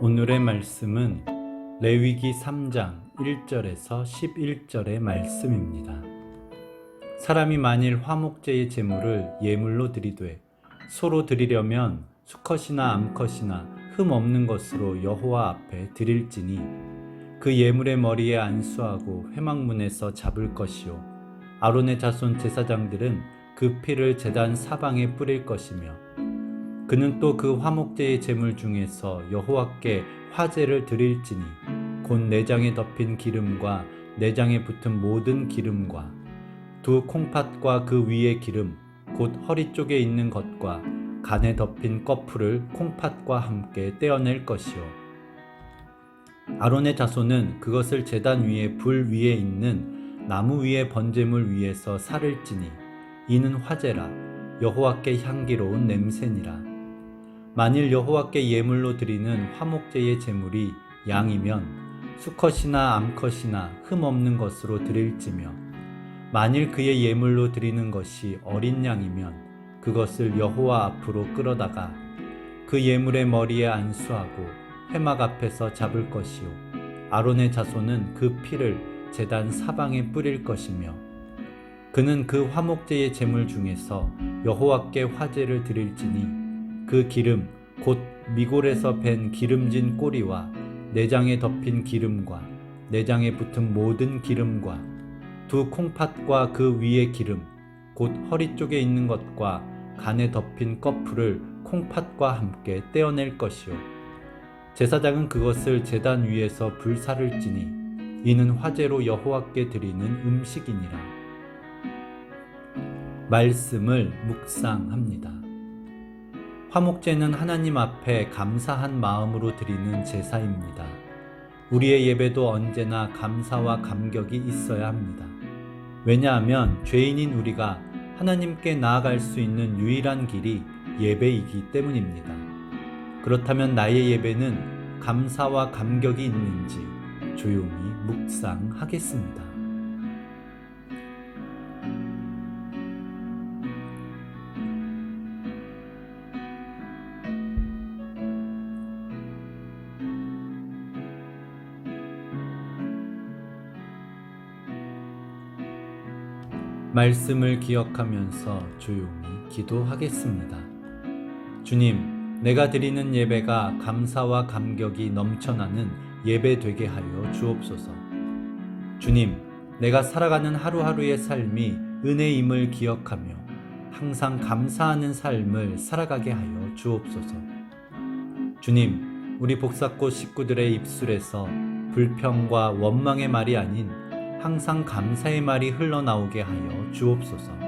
오늘의 말씀은 레위기 3장 1절에서 11절의 말씀입니다. 사람이 만일 화목제의 제물을 예물로 드리되 소로 드리려면 수컷이나 암컷이나 흠 없는 것으로 여호와 앞에 드릴지니 그 예물의 머리에 안수하고 회막문에서 잡을 것이요 아론의 자손 제사장들은 그 피를 제단 사방에 뿌릴 것이며 그는 또 그 화목제의 제물 중에서 여호와께 화제를 드릴지니 곧 내장에 덮인 기름과 내장에 붙은 모든 기름과 두 콩팥과 그 위의 기름 곧 허리 쪽에 있는 것과 간에 덮인 꺼풀을 콩팥과 함께 떼어낼 것이요. 아론의 자손은 그것을 제단 위에 불 위에 있는 나무 위에 번제물 위에서 살을 찌니 이는 화제라 여호와께 향기로운 냄새니라 만일 여호와께 예물로 드리는 화목제의 제물이 양이면 수컷이나 암컷이나 흠 없는 것으로 드릴지며 만일 그의 예물로 드리는 것이 어린 양이면 그것을 여호와 앞으로 끌어다가 그 예물의 머리에 안수하고 회막 앞에서 잡을 것이요 아론의 자손은 그 피를 제단 사방에 뿌릴 것이며 그는 그 화목제의 제물 중에서 여호와께 화제를 드릴지니 그 기름 곧 미골에서 밴 기름진 꼬리와 내장에 덮인 기름과 내장에 붙은 모든 기름과 두 콩팥과 그 위의 기름 곧 허리 쪽에 있는 것과 간에 덮인 꺼풀을 콩팥과 함께 떼어낼 것이요 제사장은 그것을 제단 위에서 불사를 찌니 이는 화제로 여호와께 드리는 음식이니라 말씀을 묵상합니다. 화목제는 하나님 앞에 감사한 마음으로 드리는 제사입니다. 우리의 예배도 언제나 감사와 감격이 있어야 합니다. 왜냐하면 죄인인 우리가 하나님께 나아갈 수 있는 유일한 길이 예배이기 때문입니다. 그렇다면 나의 예배는 감사와 감격이 있는지 조용히 묵상하겠습니다. 말씀을 기억하면서 조용히 기도하겠습니다. 주님, 내가 드리는 예배가 감사와 감격이 넘쳐나는 예배 되게 하여 주옵소서. 주님, 내가 살아가는 하루하루의 삶이 은혜임을 기억하며 항상 감사하는 삶을 살아가게 하여 주옵소서. 주님, 우리 복사꽃 식구들의 입술에서 불평과 원망의 말이 아닌 항상 감사의 말이 흘러나오게 하여 주옵소서.